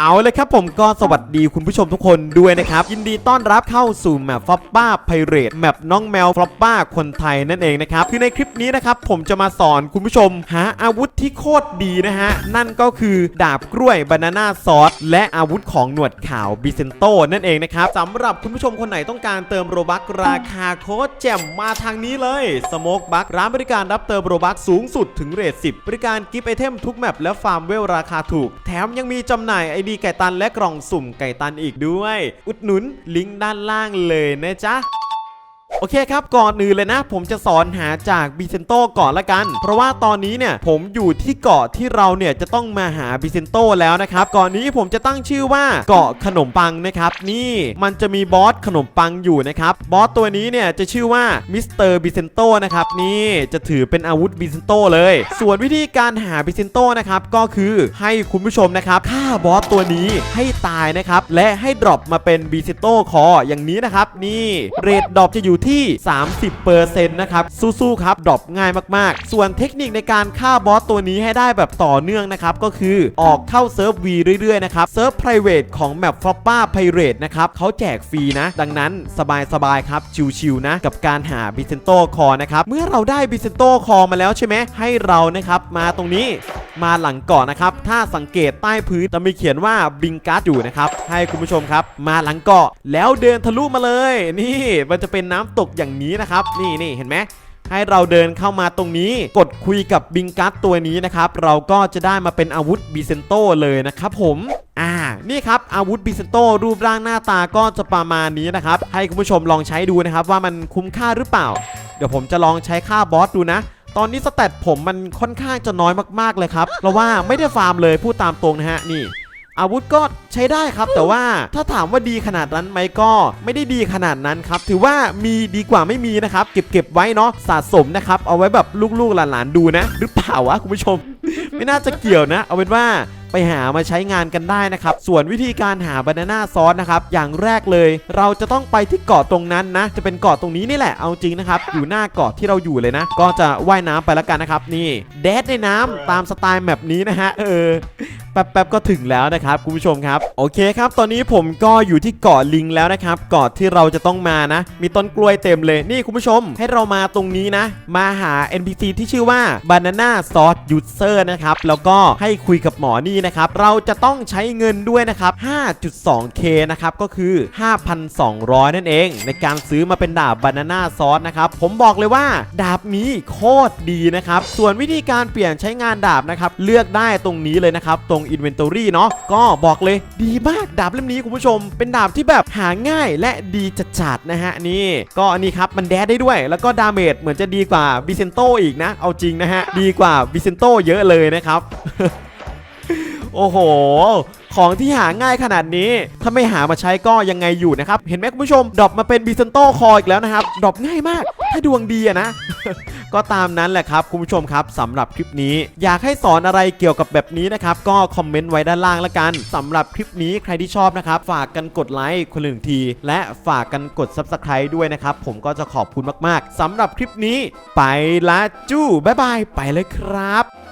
เอาเลยครับผมก็สวัสดีคุณผู้ชมทุกคนด้วยนะครับ ยินดีต้อนรับเข้าสู่แมปฟลอปป้าไพเรตแมปน้องแมวฟลอปป้าคนไทยนั่นเองนะครับ คือในคลิปนี้นะครับ ผมจะมาสอนคุณผู้ชม หาอาวุธที่โคตรดีนะฮะ นั่นก็คือดาบกล้วยบานาน่าซอสและอาวุธของหนวดขาวบิเซนโตนั่นเองนะครับสำหรับคุณผู้ชมคนไหนต้องการเติมโรบักราคาโคตรแจ่มมาทางนี้เลยสโมกบักร้านบริการรับเติมโรบักสูงสุดถึงเรท10บริการกิฟต์ไอเทมทุกแมปและฟาร์มเวลราคาถูก แถมยังมีจำหน่ายไอดีไก่ตันและกล่องสุ่มไก่ตันอีกด้วย อุดหนุนลิงก์ด้านล่างเลยนะจ๊ะ โอเคครับก่อนอื่นเลยนะ ผมจะสอนหาจากบิเซนโตก่อนละกัน เพราะว่าตอนนี้เนี่ยผมอยู่ที่เกาะที่เราเนี่ยจะต้องมาหาบิเซนโตแล้วนะครับก่อนนี้ผมจะตั้งชื่อว่าเกาะขนมปังนะครับนี่มันจะมีบอสขนมปังอยู่นะครับบอสตัวนี้เนี่ยจะชื่อว่ามิสเตอร์บิเซนโตนะครับนี่จะถือเป็นอาวุธบิเซนโตเลย ส่วนวิธีการหาบิเซนโตนะครับก็คือให้คุณผู้ชมนะครับฆ่าบอสตัวนี้ให้ตายนะครับและให้ดรอปมาเป็นบิเซนโตคออย่างนี้นะครับนี่เรทดรอปจะอยู่ที่ 30%นะครับสู้ๆครับดรอปง่ายมากๆ ส่วนเทคนิคในการฆ่าบอสตัวนี้ให้ได้แบบต่อเนื่องนะครับก็คือออกเข้าเซิร์ฟ V เรื่อยๆนะครับเซิร์ฟ private ของแมปฟอปป้า Pirate นะครับเขาแจกฟรีนะ ดังนั้นสบายๆครับชิวๆนะกับการหาบิเซนโตคอนะครับเมื่อเราได้บิเซนโตคอมาแล้วใช่ไหมให้เรานะครับมาตรงนี้ มาหลังเกาะนะครับ ถ้าสังเกตใต้พื้นจะมีเขียนว่าบิงการ์ดอยู่นะครับ ให้คุณผู้ชมครับ มาหลังเกาะแล้วเดินทะลุมาเลย นี่มันจะเป็นน้ำตกอย่างนี้นะครับ นี่นี่เห็นไหมให้เราเดินเข้ามาตรงนี้กดคุยกับบิงการ์ดตัวนี้นะครับ เราก็จะได้มาเป็นอาวุธบิเซนโตเลยนะครับผมอ่านี่ครับอาวุธบิเซนโตรูปร่างหน้าตาก็จะประมาณนี้นะครับ ให้คุณผู้ชมลองใช้ดูนะครับว่ามันคุ้มค่าหรือเปล่า เดี๋ยวผมจะลองใช้ค่าบอสดูนะ ตอนนี้สเตตผมมันค่อนข้างจะน้อยมากๆเลยครับเพราะว่าไม่ได้ฟาร์มเลยพูดตามตรงนะฮะนี่ อาวุธก็ใช้ได้ครับ แต่ว่าถ้าถามว่าดีขนาดนั้นไหมก็ไม่ได้ดีขนาดนั้นครับ ถือว่ามีดีกว่าไม่มีนะครับ เก็บเก็บไว้เนาะสะสมนะครับ เอาไว้แบบลูกๆหลานๆดูนะ หรือเปล่าวะคุณผู้ชม ไม่น่าจะเกี่ยวนะ เอาเป็นว่า ไปหามาใช้งานกันได้นะครับ ส่วนวิธีการหาบานาน่าซอสนะครับ อย่างแรกเลย เราจะต้องไปที่เกาะตรงนั้นนะ จะเป็นเกาะตรงนี้นี่แหละ เอาจริงนะครับ อยู่หน้าเกาะที่เราอยู่เลยนะ ก็จะว่ายน้ำไปแล้วกันนะครับ นี่ แดดในน้ำตามสไตล์แบบนี้นะฮะ เออ แป๊บๆก็ถึงแล้วนะครับคุณผู้ชมครับโอเคครับ ตอนนี้ผมก็อยู่ที่เกาะลิงแล้วนะครับเกาะที่เราจะต้องมานะ มีต้นกล้วยเต็มเลยนี่คุณผู้ชม ให้เรามาตรงนี้นะ มาหา NPC ที่ชื่อว่า Banana Sauce User นะครับแล้วก็ให้คุยกับหมอนี่นะครับเราจะต้องใช้เงินด้วยนะครับ 5.2k นะครับก็คือ 5,200 นั่นเอง ในการซื้อมาเป็นดาบ Banana Sauce นะครับผมบอกเลยว่าดาบนี้โคตรดีนะครับส่วนวิธีการเปลี่ยนใช้งานดาบนะครับเลือกได้ตรงนี้เลยนะครับตรง Inventory เนาะก็บอกเลยดีมากดาบเล่มนี้คุณผู้ชม เป็นดาบที่แบบหาง่ายและดีจัดๆนะฮะนี่ก็อันนี้ครับมันแดดได้ด้วย แล้วก็ดาเมจเหมือนจะดีกว่าบิเซนโตอีกนะ เอาจริงนะฮะดีกว่าบิเซนโตเยอะเลยนะครับ โอ้โห ของที่หาง่ายขนาดนี้ ถ้าไม่หามาใช้ก็ยังไงอยู่นะครับ เห็นไหมคุณผู้ชม ดรอปมาเป็นบิเซนโตคออีกแล้วนะครับ ดรอปง่ายมาก ถ้าดวงดีอะนะ ก็ตามนั้นแหละครับ คุณผู้ชมครับสำหรับคลิปนี้ อยากให้สอนอะไรเกี่ยวกับแบบนี้นะครับ ก็คอมเมนต์ไว้ด้านล่างละกันสำหรับคลิปนี้ใครที่ชอบนะครับ ฝากกันกดไลค์คนละหนึ่งที และฝากกันกด Subscribe ด้วยนะครับ ผมก็จะขอบคุณมากๆสำหรับคลิปนี้ ไปละจู้บ๊ายบายไปเลยครับ